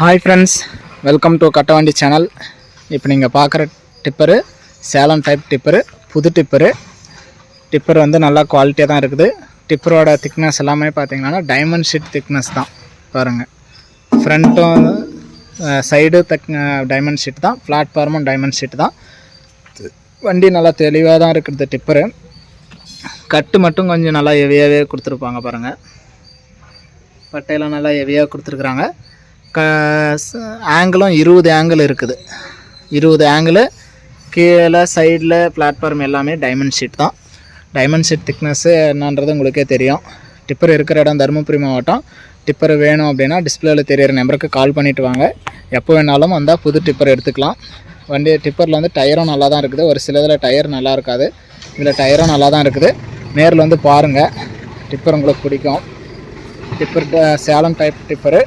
Hi friends welcome to Kattavandi channel இப்போ நீங்கள் பார்க்குற டிப்பரு சேலம் டைப் டிப்பரு புது டிப்பரு டிப்பர் வந்து நல்லா குவாலிட்டியாக தான் இருக்குது. டிப்பரோட திக்னஸ் எல்லாமே பார்த்தீங்கன்னா டைமண்ட் ஷீட் திக்னஸ் தான். பாருங்கள் ஃப்ரண்ட்டும் சைடு தக் டைமண்ட் ஷீட் தான். பிளாட்ஃபார்மும் டைமண்ட் ஷீட் தான். வண்டி நல்லா தெளிவாக தான் இருக்குது டிப்பரு கட்டு மட்டும் கொஞ்சம் நல்லா ஹெவியாகவே கொடுத்துருப்பாங்க பாருங்கள் பட்டையெல்லாம் நல்லா ஹெவியாக கொடுத்துருக்குறாங்க. க ஆங்கிளும் இருபது ஆங்கிள் இருக்குது. இருபது ஆங்கிள் கீழே சைடில் பிளாட்ஃபார்ம் எல்லாமே டைமண்ட் ஷீட் தான். டைமண்ட் ஷீட் திக்னஸ்ஸு என்னன்றது உங்களுக்கே தெரியும். டிப்பர் இருக்கிற இடம் தருமபுரி மாவட்டம். டிப்பர் வேணும் அப்படின்னா டிஸ்பிளேயில் தெரியிற நம்பருக்கு கால் பண்ணிவிட்டு வாங்க. எப்போ வேணாலும் வந்தால் புது டிப்பர் எடுத்துக்கலாம். வண்டி டிப்பரில் வந்து டயரும் நல்லா தான் இருக்குது. ஒரு சிலதில் டயர் நல்லா இருக்காது. இதில் டயரும் நல்லா தான் இருக்குது. நேரில் வந்து பாருங்கள் டிப்பர் உங்களுக்கு பிடிக்கும். Tipper Salem type tipper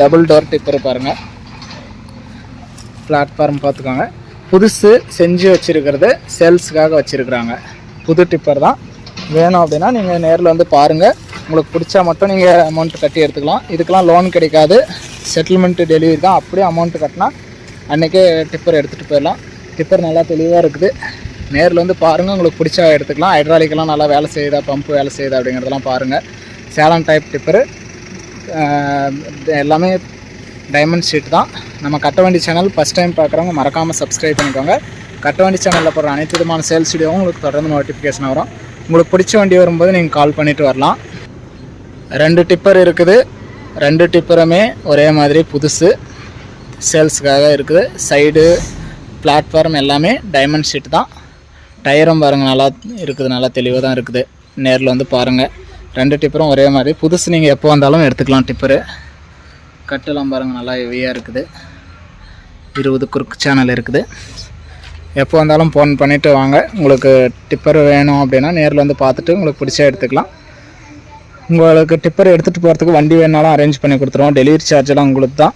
double door tipper பாருங்கள் பிளாட்ஃபார்ம் பார்த்துக்கோங்க புதுசு செஞ்சு வச்சுருக்கிறது சேல்ஸுக்காக வச்சுருக்குறாங்க. புது டிப்பர் தான். வேணும் அப்படின்னா நீங்கள் நேரில் வந்து பாருங்கள் உங்களுக்கு பிடிச்சா மட்டும் நீங்கள் அமௌண்ட் கட்டி எடுத்துக்கலாம். இதுக்கெலாம் லோன் கிடைக்காது. செட்டில்மெண்ட்டு டெலிவரி தான். அப்படியே அமௌண்ட்டு கட்டினா அன்றைக்கே டிப்பர் எடுத்துகிட்டு போயிடலாம். டிப்பர் நல்லா தெளிவாக இருக்குது. நேரில் வந்து பாருங்கள் உங்களுக்கு பிடிச்சா எடுத்துக்கலாம். ஹைட்ராலிக்கெலாம் நல்லா வேலை செய்யுதா? பம்ப் வேலை செய்யுதா? அப்படிங்கிறதெல்லாம் பாருங்கள் சேலம் டைப் டிப்பரு. எல்லாமே டைமண்ட் ஷீட் தான். நம்ம கட்டவண்டி சேனல் ஃபஸ்ட் டைம் பார்க்குறவங்க மறக்காமல் சப்ஸ்கிரைப் பண்ணிக்கோங்க. கட்டவண்டி சேனலில் போடுற அனைத்து விதமான சேல்ஸ் வீடியோவும் உங்களுக்கு தொடர்ந்து நோட்டிஃபிகேஷன் வரும். உங்களுக்கு பிடிச்ச வண்டி வரும்போது நீங்கள் கால் பண்ணிவிட்டு வரலாம். ரெண்டு டிப்பர் இருக்குது. ரெண்டு டிப்பருமே ஒரே மாதிரி புதுசு. சேல்ஸுக்காக இருக்குது. சைடு பிளாட்ஃபார்ம் எல்லாமே டைமண்ட் ஷீட் தான். டயரும் பாருங்கள் நல்லா இருக்குது. நல்லா தெளிவாக தான் இருக்குது. நேரில் வந்து பாருங்கள் ரெண்டு டிப்பரும் ஒரே மாதிரி. புதுசு நீங்கள் எப்போ வந்தாலும் எடுத்துக்கலாம் டிப்பரு. கட்டெல்லாம் பாருங்கள் நல்லா ஹெவியாக இருக்குது. இருபது குறுக்கு சேனல் இருக்குது. எப்போ வந்தாலும் ஃபோன் பண்ணிவிட்டு வாங்க. உங்களுக்கு டிப்பர் வேணும் அப்படின்னா நேரில் வந்து பார்த்துட்டு உங்களுக்கு பிடிச்சா எடுத்துக்கலாம். உங்களுக்கு டிப்பர் எடுத்துகிட்டு போகிறதுக்கு வண்டி வேணாலும் அரேஞ்ச் பண்ணி கொடுத்துருவோம். டெலிவரி சார்ஜெல்லாம் உங்களுக்கு தான்.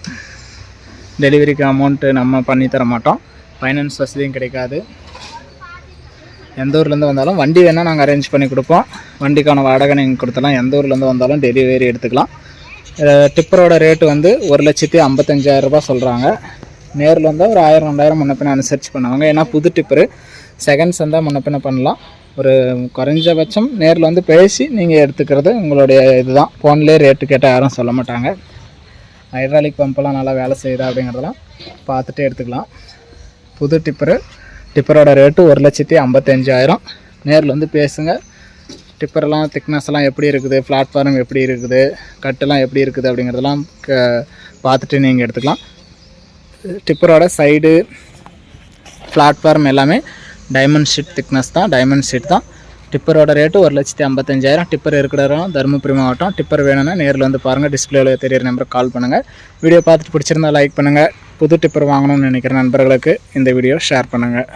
டெலிவரிக்கு அமௌண்ட்டு நம்ம பண்ணி தர மாட்டோம். ஃபைனான்ஸ் வசதியும் கிடைக்காது. எந்த ஊர்லேருந்து வந்தாலும் வண்டி வேணால் நாங்கள் அரேஞ்ச் பண்ணி கொடுப்போம். வண்டிக்கான வாடகை நீங்கள் கொடுத்தலாம் எந்த ஊர்லேருந்து வந்தாலும் டெலிவரி எடுத்துக்கலாம். டிப்பரோட ரேட்டு வந்து ஒரு லட்சத்தி ஐம்பத்தஞ்சாயிரம் ரூபாய் சொல்கிறாங்க நேரில் வந்தால் ஒரு ஆயிரம் ரெண்டாயிரம் முன்ன பின்ன அனுசரித்து பண்ணுவாங்க. ஏன்னா புது டிப்பரு செகண்ட்ஸ் வந்தால் முன்ன பண்ணலாம். ஒரு குறைஞ்சபட்சம் நேரில் வந்து பேசி நீங்கள் எடுத்துக்கிறது உங்களுடைய இதுதான். ஃபோன்லேயே ரேட்டு கேட்டால் யாரும் சொல்ல மாட்டாங்க. ஹைட்ராலிக் பம்பெல்லாம் நல்லா வேலை செய்யுதா அப்படிங்கிறதெல்லாம் பார்த்துட்டே எடுத்துக்கலாம். புது டிப்பரு டிப்பரோட ரேட்டு ஒரு லட்சத்தி ஐம்பத்தஞ்சாயிரம். நேரில் வந்து பேசுங்க. டிப்பரெல்லாம் திக்னஸ்லாம் எப்படி இருக்குது? பிளாட்ஃபார்ம் எப்படி இருக்குது? கட்டெல்லாம் எப்படி இருக்குது? அப்படிங்கிறதெல்லாம் க பார்த்துட்டு நீங்கள் எடுத்துக்கலாம். டிப்பரோட சைடு பிளாட்ஃபார்ம் எல்லாமே. டைமண்ட் ஷீட் திக்னஸ் தான் டைமண்ட் ஷீட் தான். டிப்பரோட ரேட்டு ஒரு லட்சத்தி ஐம்பத்தஞ்சாயிரம். டிப்பர் இருக்கிற இடம் தருமபுரி மாவட்டம். டிப்பர் வேணும்னா நேரில் வந்து பாருங்கள் டிஸ்பிளேவில் தெரியிற நம்பருக்கு கால் பண்ணுங்கள் வீடியோ பார்த்துட்டு பிடிச்சிருந்தா லைக் பண்ணுங்கள் புது டிப்பர் வாங்கணும்னு நினைக்கிற நண்பர்களுக்கு இந்த வீடியோ ஷேர் பண்ணுங்கள்